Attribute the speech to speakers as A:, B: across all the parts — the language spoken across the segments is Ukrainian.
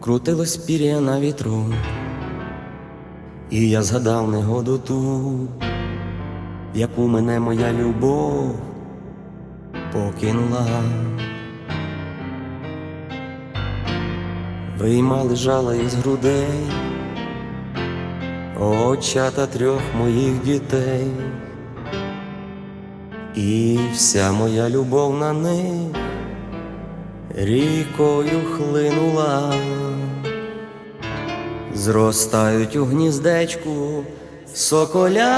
A: Крутилось пір'я на вітру, і я згадав негоду ту, яку мене моя любов покинула. Вийма лежала із грудей, очата трьох моїх дітей, і вся моя любов на них рікою хлинула, зростають у гніздечку соколята.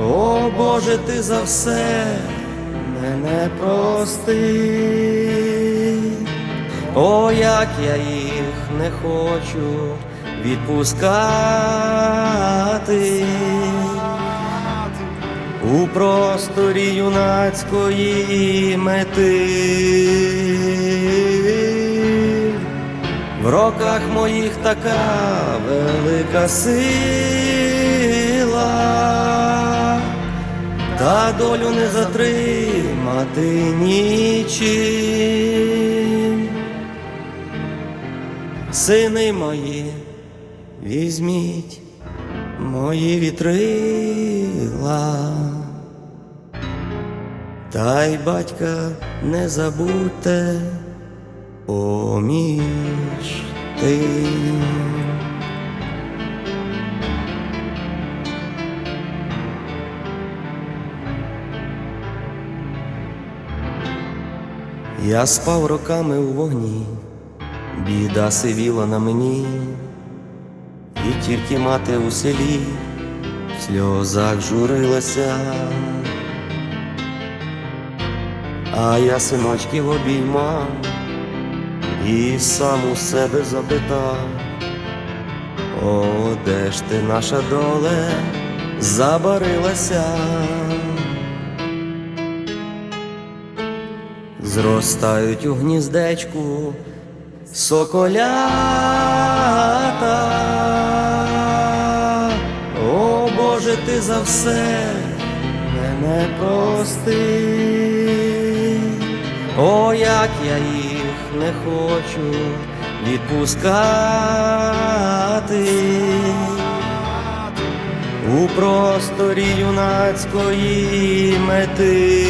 A: О Боже, ти за все мене прости. О, як я їх не хочу відпускати у просторі юнацької мети, в роках моїх така велика сила, та долю не затримати нічим. Сини мої, візьміть мої вітрила, та й батька не забудьте поміж тим. Я спав роками у вогні, біда сивіла на мені, і тільки мати у селі в сльозах журилася, а я синочків обіймав і сам у себе запитав, о, де ж ти наша доле забарилася? Зростають у гніздечку соколята. О Боже, ти за все мене прости. О, як я їх не хочу відпускати у просторі юнацької мети.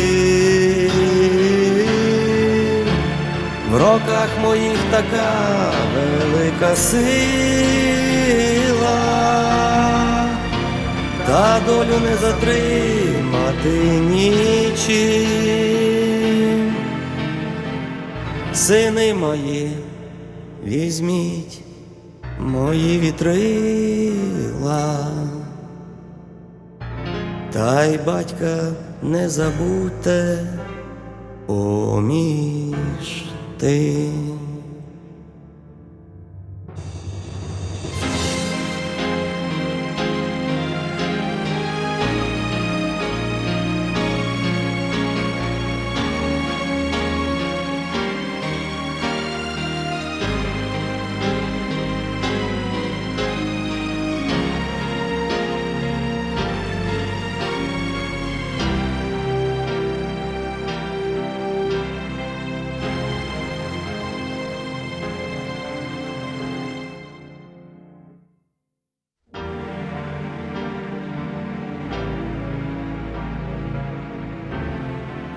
A: В роках моїх така велика сила, та долю не затримати нічим. Сини мої, візьміть мої вітрила, та й батька не забудьте поміж тим.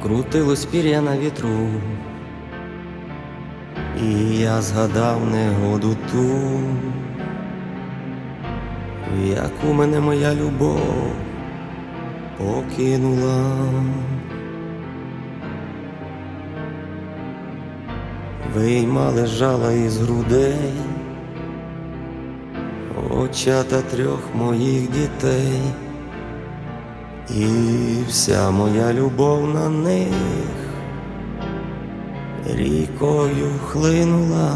A: Крутилось пір'я на вітру, і я згадав негоду ту, в яку мене моя любов покинула. Вийма лежала із грудей, очата трьох моїх дітей. І вся моя любов на них рікою хлинула.